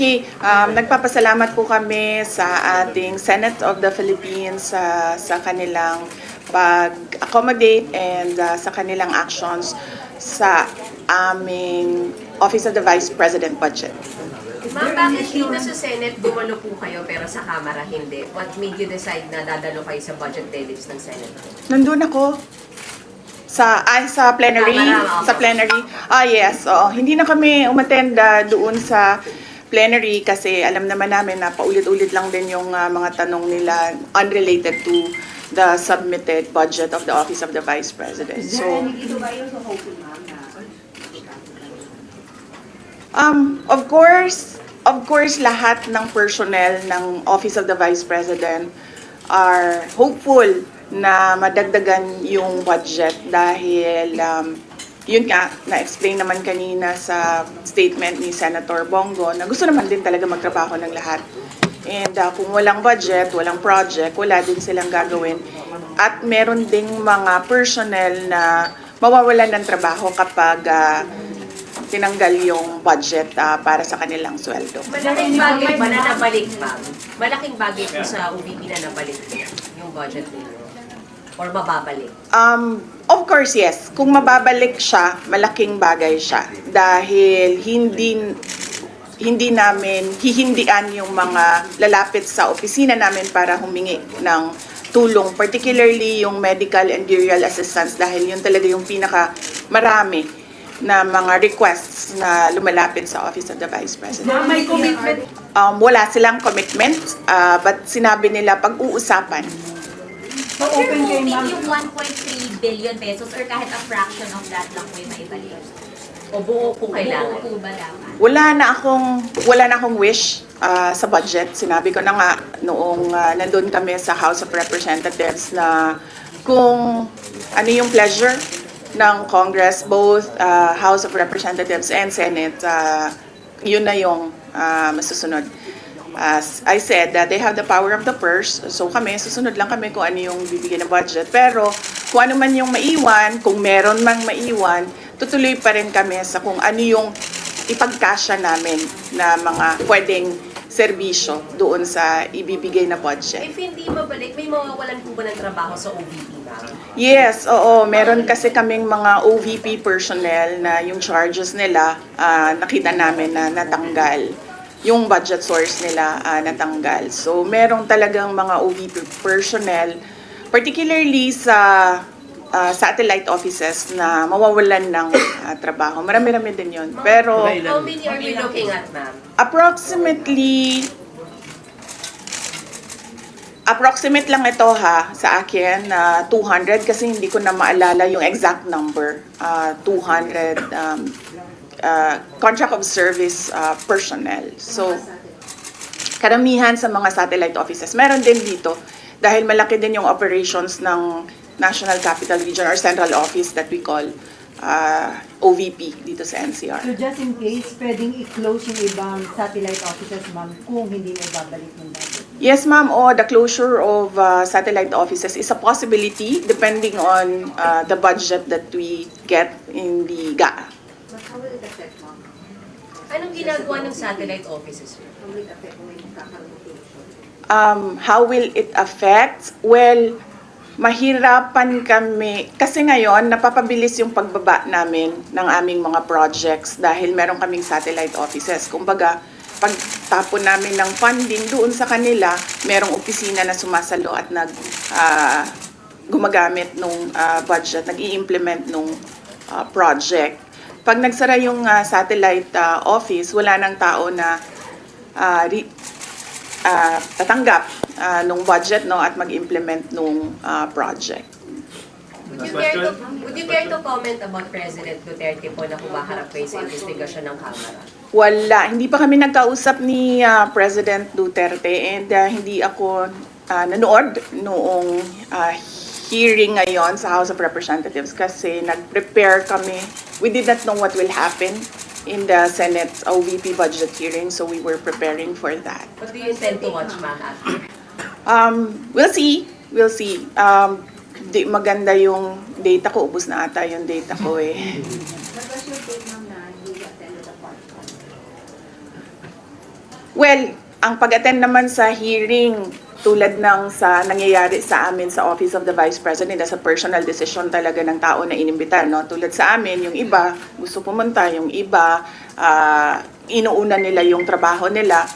Okay, um, nagpapasalamat po kami sa ating Senate of the Philippines sa sa kanilang pag-accommodate and uh, sa kanilang actions sa aming Office of the Vice President budget. Ma'am, bakit dito sa Senate dumalo po kayo pero sa Kamara hindi? What made you decide na dadalo kayo sa budget debates ng Senate? Nandun ako sa ay sa plenary, sa plenary. Ah yes, oo. Hindi na kami umattend ah, doon sa plenary kasi alam naman namin na paulit-ulit lang din yung ah, mga tanong nila unrelated to the submitted budget of the Office of the Vice President. So, Um, of course, of course, lahat ng personnel ng Office of the Vice President are hopeful na madagdagan yung budget dahil um, yun nga, na-explain naman kanina sa statement ni Senator Bongo na gusto naman din talaga magtrabaho ng lahat. And uh, kung walang budget, walang project, wala din silang gagawin. At meron ding mga personnel na mawawalan ng trabaho kapag uh, tinanggal yung budget ah, para sa kanilang sweldo. Malaking bagay ba na nabalik, ma'am? Malaking bagay po sa OVP na nabalik yung budget ninyo? Or mababalik? Um, of course, yes. Kung mababalik siya, malaking bagay siya. Dahil hindi hindi namin hihindian yung mga lalapit sa opisina namin para humingi ng tulong, particularly yung medical and burial assistance dahil yun talaga yung pinaka marami na mga requests na lumalapit sa Office of the Vice President. Ma'am, may commitment. Um, wala silang commitment, ah, but sinabi nila pag-uusapan. So But you're open kay hoping ma'am. yung 1.3 billion pesos or kahit a fraction of that lang po yung maibalik? O buo po kailangan? Buo po ba dapat? Wala na akong wala na akong wish ah, sa budget. Sinabi ko na nga noong ah, nandun kami sa House of Representatives na kung ano yung pleasure ng Congress, both ah, House of Representatives and Senate, ah, yun na yung ah, masusunod. As I said, that they have the power of the purse. So kami, susunod lang kami kung ano yung bibigyan ng budget. Pero kung ano man yung maiwan, kung meron mang maiwan, tutuloy pa rin kami sa kung ano yung ipagkasya namin na mga pwedeng serbisyo doon sa ibibigay na budget. If hindi mabalik, may mawawalan po ba ng trabaho sa OVP, ma'am? Yes, oo. Meron kasi kaming mga OVP personnel na yung charges nila, ah, nakita namin na natanggal. Yung budget source nila ah, natanggal. So, merong talagang mga OVP personnel, particularly sa ah, satellite offices na mawawalan ng ah, trabaho. Marami-rami din yon. Pero, How many are we looking at, ma'am? approximately approximate lang ito ha sa akin na 200 kasi hindi ko na maalala yung exact number Ah, 200 um, ah, contract of service ah, personnel so karamihan sa mga satellite offices meron din dito dahil malaki din yung operations ng National Capital Region or Central Office that we call ah, OVP dito sa NCR. So just in case, pwedeng i-close yung ibang satellite offices ma'am kung hindi na ibabalik ng budget. Yes, ma'am. O the closure of uh, satellite offices is a possibility depending on uh, the budget that we get in the GA. How will it affect, ma'am? Anong ginagawa ng satellite offices? ma'am? How will it affect kung? Um, how will it affect? Well, mahirapan kami. Kasi ngayon, napapabilis yung pagbaba namin ng aming mga projects dahil meron kaming satellite offices. Kumbaga, pag tapon namin ng funding doon sa kanila, merong opisina na sumasalo at nag ah, gumagamit nung ah, budget, nag-i-implement nung ah, project. Pag nagsara yung ah, satellite ah, office, wala nang tao na ah, ri- ah, tatanggap ah, nung budget no at mag-implement nung ah, project. Would you, care to, would you care to comment about President Duterte po na humaharap kayo sa investigasyon ng Kamara? Wala, hindi pa kami nagkausap ni ah, President Duterte and ah, hindi ako ah, nanood noong ah, hearing ngayon sa House of Representatives kasi nag-prepare kami. We did not know what will happen in the Senate's OVP budget hearing so we were preparing for that. What do you intend to watch, ma'am, after? Um, we'll see. We'll see. Um, di, maganda yung data ko. Ubus na ata yung data ko eh. Well, ang pag-attend naman sa hearing tulad ng sa nangyayari sa amin sa Office of the Vice President as a personal decision talaga ng tao na inimbita, no? Tulad sa amin, yung iba gusto pumunta, yung iba ah, inuuna nila yung trabaho nila.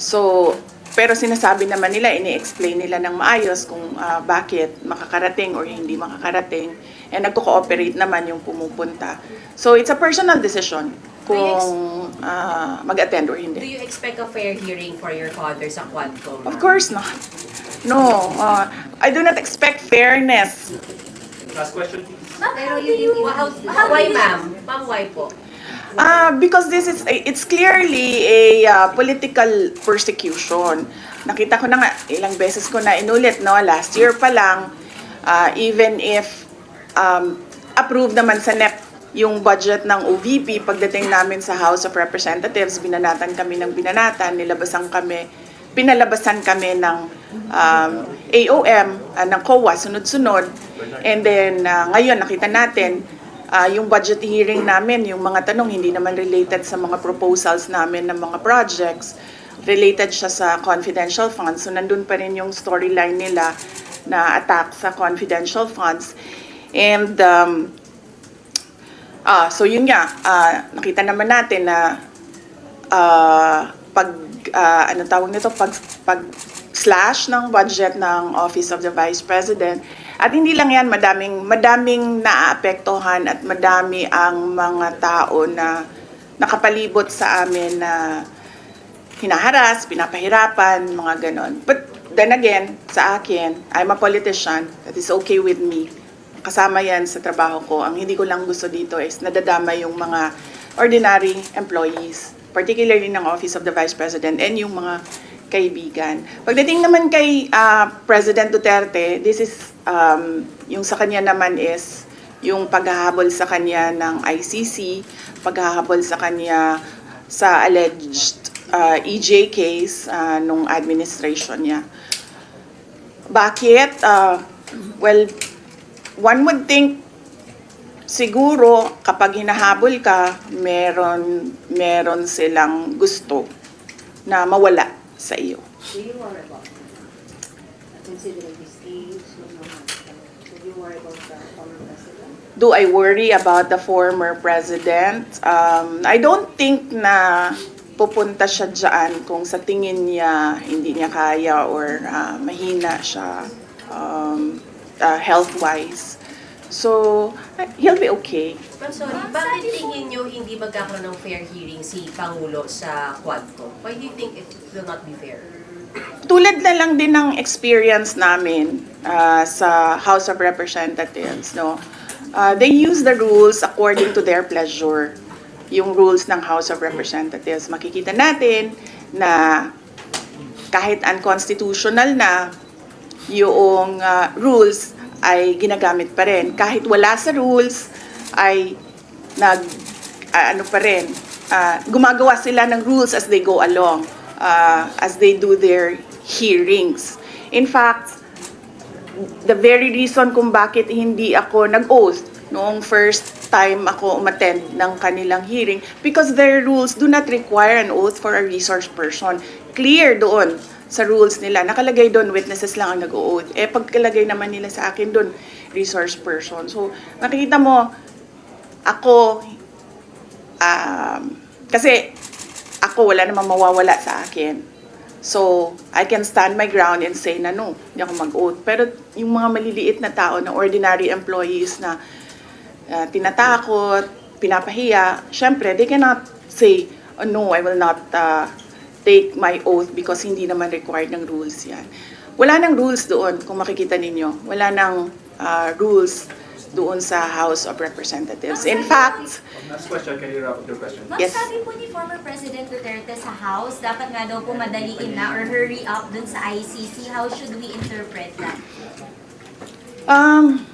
So, pero sinasabi naman nila, ini-explain nila ng maayos kung ah, bakit makakarating or hindi makakarating. And nagko-cooperate naman yung pumupunta. So, it's a personal decision kung ah, mag-attend or Do hindi. you expect a fair hearing for your father sa Quadcom? Of course not. No, uh, I do not expect fairness. Last question, please. Ma'am, Pero how do you How, how why do ma'am? Ma'am, why po? Uh, because this is, it's clearly a uh, political persecution. Nakita ko na nga, ilang beses ko na inulit, no? Last year pa lang, uh, even if um, approved naman sa NEP yung budget ng OVP, pagdating namin sa House of Representatives, binanatan kami ng binanatan, nilabasan kami, pinalabasan kami ng um, AOM, uh, ng COA, sunod-sunod. And then, uh, ngayon, nakita natin, Ah, yung budget hearing namin, yung mga tanong hindi naman related sa mga proposals namin ng mga projects. Related siya sa confidential funds. So nandun pa rin yung storyline nila na attack sa confidential funds. And um, ah, so yun nga, ah, nakita naman natin na ah, pag ah, ano tawag nito pag pag slash ng budget ng Office of the Vice President at hindi lang yan madaming madaming naaapektuhan at madami ang mga tao na nakapalibot sa amin na hinaharas, pinapahirapan, mga ganon. But then again, sa akin, I'm a politician. That is okay with me. Kasama yan sa trabaho ko. Ang hindi ko lang gusto dito is nadadama yung mga ordinary employees, particularly ng Office of the Vice President and yung mga kaibigan. Pagdating naman kay ah, President Duterte, this is, um, yung sa kanya naman is yung paghahabol sa kanya ng ICC, paghahabol sa kanya sa alleged uh, EJ case uh, nung administration niya. Bakit? Uh, well, one would think siguro kapag hinahabol ka, meron meron silang gusto na mawala sa iyo. Do you worry about? Considering his age, do you worry about the former president? Do I worry about the former president? Um, I don't think na pupunta siya dyan kung sa tingin niya hindi niya kaya or ah, mahina siya um, ah, health-wise. So, he'll be okay. Ma'am, sorry, bakit tingin nyo hindi magkakaroon ng fair hearing si Pangulo sa Quadcom? Why do you think it will not be fair? tulad na lang din ng experience namin ah, sa House of Representatives, no? Ah, they use the rules according to their pleasure. Yung rules ng House of Representatives. Makikita natin na kahit unconstitutional na yung ah, rules ay ginagamit pa rin. Kahit wala sa rules ay nag ah, ano pa rin, ah, gumagawa sila ng rules as they go along, ah, as they do their hearings. In fact, the very reason kung bakit hindi ako nag-oath noong first time ako umattend ng kanilang hearing because their rules do not require an oath for a resource person. Clear doon sa rules nila. Nakalagay doon, witnesses lang ang nag-oath. Eh, pagkalagay naman nila sa akin doon, resource person. So, nakikita mo, ako, um, kasi ako wala namang mawawala sa akin. So, I can stand my ground and say na no, hindi ako mag-oath. Pero yung mga maliliit na tao, na ordinary employees na uh, tinatakot, pinapahiya, syempre, they cannot say, oh, no, I will not uh, take my oath because hindi naman required ng rules yan. Wala nang rules doon, kung makikita ninyo. Wala nang uh, rules doon sa House of Representatives. In fact, Last question, can you wrap up your question? Ma'am, Yes. sabi po ni former President Duterte sa House, dapat nga daw po madaliin na or hurry up dun sa ICC. How should we interpret that? Um,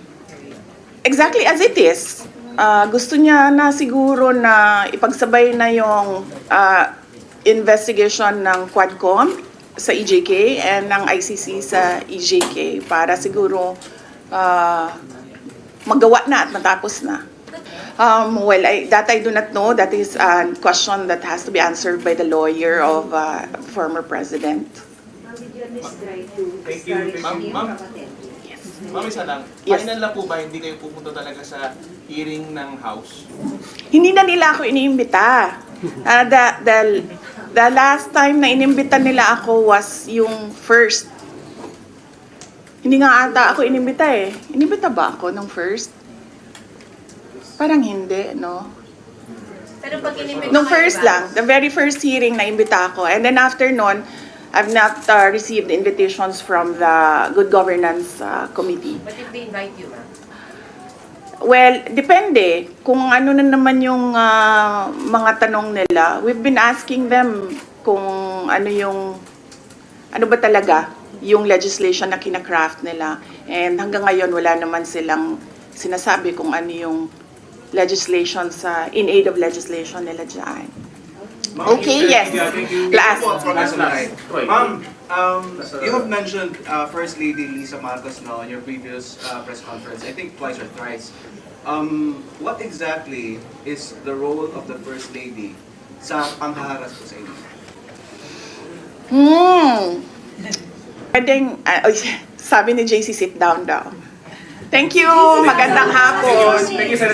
exactly as it is. Ah, gusto niya na siguro na ipagsabay na yung ah, investigation ng Quadcom sa EJK and ng ICC sa EJK para siguro ah, magawa na at matapos na. Um, well, I, that I do not know. That is a question that has to be answered by the lawyer of uh, former president. Thank you. Ma'am, ma'am. Ma'am, isa lang. Yes. Final na po ba hindi kayo pupunta talaga sa hearing ng House? Hindi na nila ako iniimbita. Ah, the, the, the last time na inimbita nila ako was yung first. Hindi nga ata ako inimbita eh. Inimbita ba ako nung first? Parang hindi, no? Pero pag inimbita Nung first diba? lang, the very first hearing na imbita ako. And then after nun, I've not uh, received invitations from the Good Governance uh, Committee. But if they invite you, ma'am? Well, depende kung ano na naman yung ah, mga tanong nila. We've been asking them kung ano yung ano ba talaga yung legislation na kinakraft nila. And hanggang ngayon wala naman silang sinasabi kung ano yung legislation sa in aid of legislation nila diyan. Okay, yes. Last. Ma'am, um, you have mentioned uh, First Lady Lisa Marcos now in your previous uh, press conference, I think twice or thrice. Um, what exactly is the role of the First Lady sa panghaharas po sa inyo? Hmm. Pwedeng, ah, oy, sabi ni JC sit down daw. Thank you. Magandang hapon. Thank you, Senator.